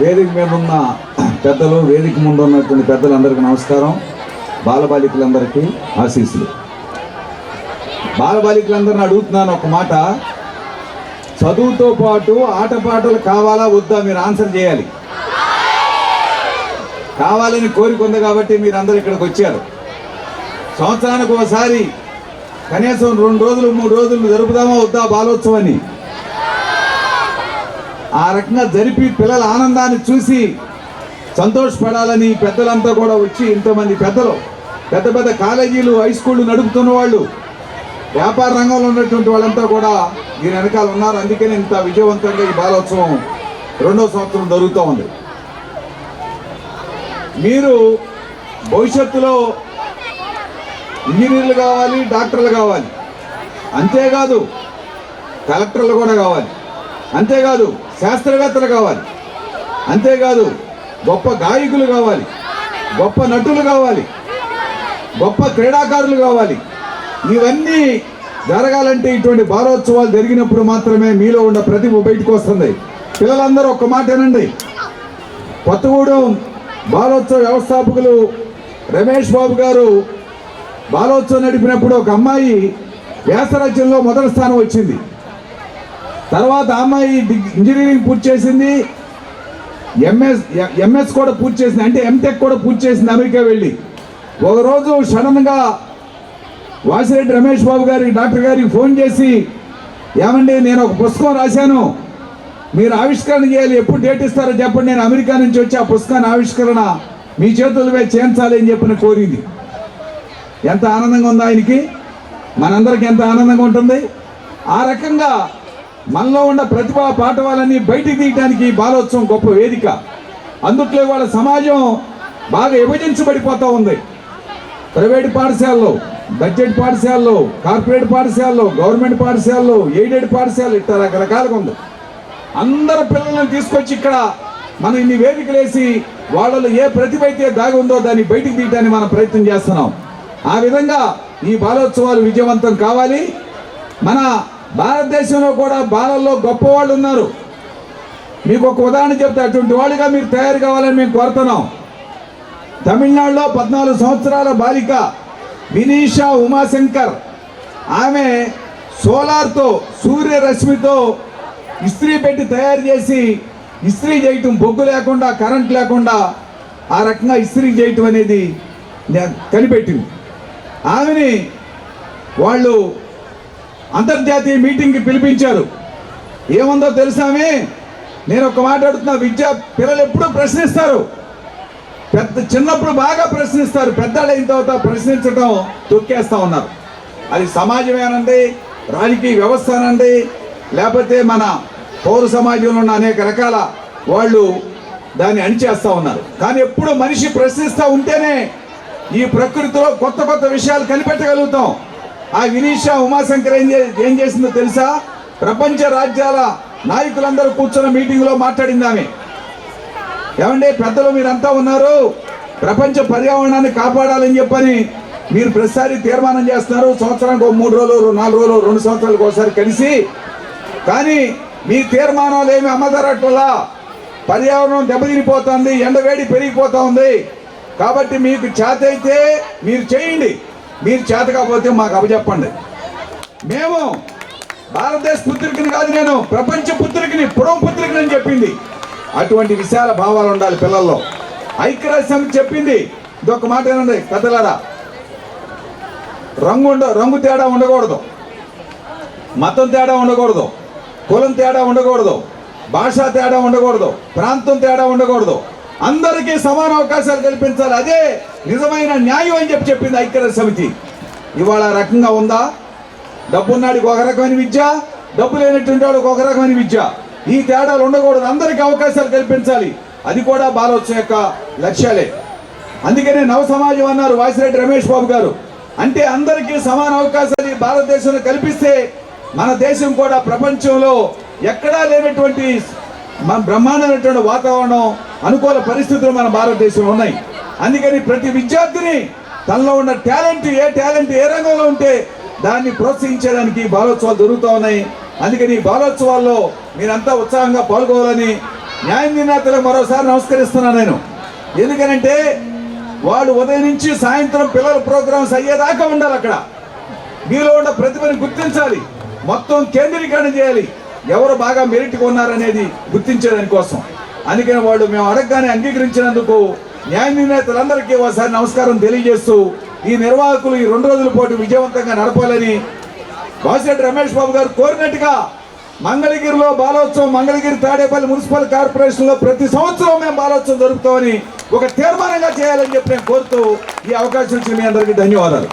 వేదిక మీద ఉన్న పెద్దలు వేదిక ముందు ఉన్నటువంటి పెద్దలందరికీ నమస్కారం. బాలబాలికలందరికీ ఆశీస్సులు. బాలబాలికలందరిని అడుగుతున్నాను ఒక మాట. చదువుతో పాటు ఆటపాటలు కావాలా వద్దా మీరు ఆన్సర్ చేయాలి. కావాలని కోరిక ఉంది కాబట్టి మీరు అందరు ఇక్కడికి వచ్చారు. సంవత్సరానికి ఒకసారి కనీసం రెండు రోజులు మూడు రోజులు జరుపుదామా వద్దా బాలోత్సవాన్ని? ఆ రకంగా జరిపి పిల్లల ఆనందాన్ని చూసి సంతోషపడాలని పెద్దలంతా కూడా వచ్చి ఇంతమంది పెద్దలు పెద్ద పెద్ద కాలేజీలు హై స్కూళ్ళు నడుపుతున్న వాళ్ళు వ్యాపార రంగంలో ఉన్నటువంటి వాళ్ళంతా కూడా దీని వెనకాల ఉన్నారు. అందుకని ఇంత విజయవంతంగా ఈ బాలోత్సవం రెండో సంవత్సరం జరుగుతూ ఉంది. మీరు భవిష్యత్తులో ఇంజనీర్లు కావాలి డాక్టర్లు కావాలి. అంతేకాదు కలెక్టర్లు కూడా కావాలి. అంతేకాదు శాస్త్రవేత్తలు కావాలి. అంతేకాదు గొప్ప గాయకులు కావాలి. గొప్ప నటులు కావాలి. గొప్ప క్రీడాకారులు కావాలి. ఇవన్నీ జరగాలంటే ఇటువంటి భారోత్సవాలు జరిగినప్పుడు మాత్రమే మీలో ఉన్న ప్రతిభ బయటకు వస్తుంది. పిల్లలందరూ ఒక్క మాటేనండి. కొత్తగూడెం బాలోత్సవ వ్యవస్థాపకులు రమేష్ బాబు గారు బాలోత్సవం నడిపినప్పుడు ఒక అమ్మాయి వ్యాసరచనలో మొదటి స్థానం వచ్చింది. తర్వాత అమ్మాయి ఇంజనీరింగ్ పూర్తి చేసింది. ఎంఎస్ ఎంఎస్ కూడా పూర్తి చేసింది. అంటే ఎంటెక్ కూడా పూర్తి చేసింది అమెరికా వెళ్ళి. ఒకరోజు సడన్గా వాసిరెడ్డి రమేష్ బాబు గారికి డాక్టర్ గారికి ఫోన్ చేసి ఏమండి నేను ఒక పుస్తకం రాశాను. మీరు ఆవిష్కరణ చేయాలి. ఎప్పుడు డేట్ ఇస్తారో చెప్పండి. నేను అమెరికా నుంచి వచ్చి ఆ పుస్తకాన్ని ఆవిష్కరణ మీ చేతులపై చేయించాలి అని చెప్పిన కోరింది. ఎంత ఆనందంగా ఉంది ఆయనకి. మనందరికి ఎంత ఆనందంగా ఉంటుంది. ఆ రకంగా మనలో ఉన్న ప్రతిభా పాఠవాలన్నీ బయటికి తీయడానికి బాలోత్సవం గొప్ప వేదిక. అందుట్లో వాళ్ళ సమాజం బాగా విభజించబడిపోతూ ఉంది. ప్రైవేట్ పాఠశాలలో బడ్జెట్ పాఠశాలలో కార్పొరేట్ పాఠశాలలో గవర్నమెంట్ పాఠశాలలో ఎయిడెడ్ పాఠశాలలు ఇట్లా రకరకాలుగా ఉంది. అందరు పిల్లల్ని తీసుకొచ్చి ఇక్కడ మనం ఇన్ని వేదికలు వేసి వాళ్ళలో ఏ ప్రతిభ అయితే దాగి ఉందో దాన్ని బయటికి తీయడానికి మనం ప్రయత్నం చేస్తున్నాం. ఆ విధంగా ఈ బాలోత్సవాలు విజయవంతం కావాలి. మన భారతదేశంలో కూడా బాలల్లో గొప్ప వాళ్ళు ఉన్నారు. మీకు ఒక ఉదాహరణ చెప్తే అటువంటి వాళ్ళుగా మీరు తయారు కావాలని మేము కోరుతున్నాం. తమిళనాడులో పద్నాలుగు సంవత్సరాల బాలిక వినీషా ఉమాశంకర్. ఆమె సోలార్తో సూర్యరశ్మితో ఇస్త్రీ పెట్టి తయారు చేసి ఇస్త్రీ చేయటం బొగ్గు లేకుండా కరెంట్ లేకుండా ఆ రకంగా ఇస్త్రీ చేయటం అనేది కనిపెట్టింది. ఆమెని వాళ్ళు అంతర్జాతీయ మీటింగ్కి పిలిపించారు. ఏముందో తెలుసామే నేను ఒక మాట్లాడుతున్నా విద్య విద్యా పిల్లలు ఎప్పుడూ ప్రశ్నిస్తారు. పెద్ద చిన్నప్పుడు బాగా ప్రశ్నిస్తారు. పెద్దలైన తర్వాత ప్రశ్నించడం తొక్కేస్తూ ఉన్నారు. అది సమాజమేనండి రాజకీయ వ్యవస్థ అనండి లేకపోతే మన పౌర సమాజంలో ఉన్న అనేక రకాల వాళ్ళు దాన్ని అణిచేస్తూ ఉన్నారు. కానీ ఎప్పుడు మనిషి ప్రశ్నిస్తూ ఉంటేనే ఈ ప్రకృతిలో కొత్త కొత్త విషయాలు కనిపెట్టగలుగుతాం. ఆ వినీషా ఉమాశంకర్ ఏం ఏం చేసిందో తెలుసా? ప్రపంచ రాజ్యాల నాయకులందరూ కూర్చున్న మీటింగ్లో మాట్లాడింది ఆమె ఏమండి పెద్దలు మీరంతా ఉన్నారు? ప్రపంచ పర్యావరణాన్ని కాపాడాలని చెప్పని మీరు ప్రతిసారి తీర్మానం చేస్తున్నారు. సంవత్సరానికి ఒక మూడు రోజులు నాలుగు రోజులు రెండు సంవత్సరాలకు ఒకసారి కలిసి. కానీ మీ తీర్మానాలు ఏమి అమ్మదరట్లా పర్యావరణం దెబ్బతినిపోతుంది ఎండవేడి పెరిగిపోతా ఉంది కాబట్టి మీకు చేతైతే మీరు చేయండి. మీరు చేత కాకపోతే మాకు అప్పచెప్పండి. మేము భారతదేశ పుత్రికని కాదు నేను ప్రపంచ పుత్రికని పురం పుత్రికని అని చెప్పింది. అటువంటి విశాల భావాలు ఉండాలి పిల్లల్లో. ఐక్యరాజ్య సమితి చెప్పింది. ఇదొక మాట ఏనండి పెద్దలారా. రంగు ఉండ రంగు తేడా ఉండకూడదు. మతం తేడా ఉండకూడదు. కులం తేడా ఉండకూడదు. భాషా తేడా ఉండకూడదు. ప్రాంతం తేడా ఉండకూడదు. అందరికీ సమాన అవకాశాలు కల్పించాలి. అదే నిజమైన న్యాయం అని చెప్పి చెప్పింది ఐక్యరాజ్య సమితి. ఇవాళ రకంగా ఉందా? డబ్బున్నాడికి ఒక రకమైన విద్య డబ్బు లేనటువంటి వాడికి ఒక రకమైన విద్య. ఈ తేడాలు ఉండకూడదు. అందరికీ అవకాశాలు కల్పించాలి. అది కూడా బాలోత్సవం యొక్క లక్ష్యాలే. అందుకనే నవ సమాజం అన్నారు వాసిరెడ్డి రమేష్ బాబు గారు. అంటే అందరికీ సమాన అవకాశాలు ఈ భారతదేశంలో కల్పిస్తే మన దేశం కూడా ప్రపంచంలో ఎక్కడా లేనటువంటి మన బ్రహ్మాండమైనటువంటి వాతావరణం అనుకూల పరిస్థితులు మన భారతదేశంలో ఉన్నాయి. అందుకని ప్రతి విద్యార్థిని తనలో ఉన్న టాలెంట్ ఏ టాలెంట్ ఏ రంగంలో ఉంటే దాన్ని ప్రోత్సహించడానికి ఈ బాలోత్సవాలు జరుగుతూ ఉన్నాయి. అందుకని ఈ బాలోత్సవాల్లో మీరంతా ఉత్సాహంగా పాల్గొవాలని న్యాయ నిర్ణేతలకు మరోసారి నమస్కరిస్తున్నాను నేను. ఎందుకనంటే వాళ్ళు ఉదయం నుంచి సాయంత్రం పిల్లల ప్రోగ్రామ్స్ అయ్యేదాకా ఉండాలి అక్కడ. మీలో ఉన్న ప్రతిభని గుర్తించాలి. మొత్తం కేంద్రీకరణ చేయాలి. ఎవరు బాగా మెరిట్గా ఉన్నారనేది గుర్తించేదాని కోసం అందుకని వాళ్ళు మేము అడగగానే అంగీకరించినందుకు న్యాయ నిర్ణేతలందరికీ ఒకసారి నమస్కారం తెలియజేస్తూ ఈ నిర్వాహకులు ఈ రెండు రోజుల పాటు విజయవంతంగా నడపాలని వాసిరెడ్డి రమేష్ బాబు గారు కోరినట్టుగా మంగళగిరిలో బాలోత్సవం మంగళగిరి తాడేపల్లి మున్సిపల్ కార్పొరేషన్లో ప్రతి సంవత్సరం మేము బాలోత్సవం జరుపుతామని ఒక తీర్మానంగా చేయాలని చెప్పి నేను కోరుతూ ఈ అవకాశం ఇచ్చిన మీ అందరికీ ధన్యవాదాలు.